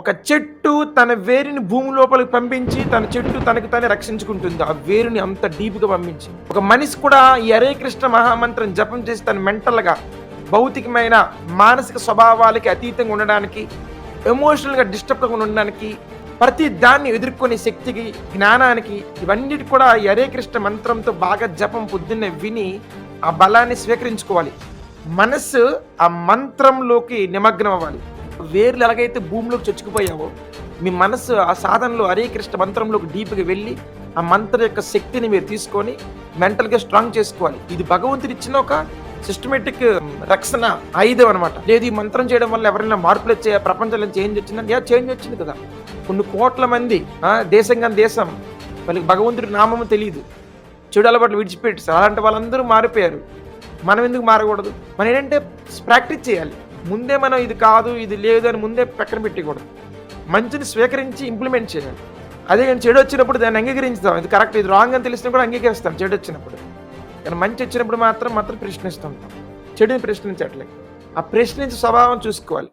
ఒక చెట్టు తన వేరుని భూమి లోపలికి పంపించి తన చెట్టు తనకు తానే రక్షించుకుంటుంది. ఆ వేరుని అంత డీప్గా పంపించి. ఒక మనిషి కూడా ఈ హరే కృష్ణ మహామంత్రం జపం చేసి తన మెంటల్గా భౌతికమైన మానసిక స్వభావాలకి అతీతంగా ఉండడానికి ఎమోషనల్గా డిస్టర్బ్గా ఉండడానికి ప్రతి దాన్ని ఎదుర్కొనే శక్తికి జ్ఞానానికి ఇవన్నిటి కూడా ఈ హరే కృష్ణ మంత్రంతో బాగా జపం పొద్దున్నే విని ఆ బలాన్ని స్వీకరించుకోవాలి. మనస్సు ఆ మంత్రంలోకి నిమగ్నం అవ్వాలి వేర్లు ఎలాగైతే భూమిలోకి చొచ్చుకుపోయావో మీ మనస్సు ఆ సాధనలో హరే కృష్ణ మంత్రంలోకి డీప్గా వెళ్ళి ఆ మంత్రం యొక్క శక్తిని మీరు తీసుకొని మెంటల్గా స్ట్రాంగ్ చేసుకోవాలి. ఇది భగవంతుడు ఇచ్చిన ఒక సిస్టమేటిక్ రక్షణ ఆయుధం అనమాట లేదు ఈ మంత్రం చేయడం వల్ల ఎవరైనా మార్పులు వచ్చాయా ప్రపంచంలో చేంజ్ వచ్చిందని యా చేంజ్ వచ్చింది కదా. కొన్ని కోట్ల మంది దేశం కానీ దేశం వాళ్ళకి భగవంతుడి నామము తెలియదు చెడు అలవాట్లు విడిచిపెట్టి అలాంటి వాళ్ళందరూ మారిపోయారు. మనం ఎందుకు మారకూడదు? మనం ఏంటంటే ప్రాక్టీస్ చేయాలి. ముందే మనం ఇది కాదు ఇది లేదు అని ముందే పక్కన పెట్టకూడదు. మంచిని స్వీకరించి ఇంప్లిమెంట్ చేయాలి. అదే కానీ చెడు వచ్చినప్పుడు దాన్ని అంగీకరించుతాం. ఇది కరెక్ట్ ఇది రాంగ్ అని తెలిసినా కూడా అంగీకరిస్తాం చెడు వచ్చినప్పుడు. కానీ మంచి వచ్చినప్పుడు మాత్రం మాత్రం ప్రశ్నిస్తుంటాం. చెడుని ప్రశ్నించట్లేదు ఆ ప్రశ్నించే స్వభావం చూసుకోవాలి.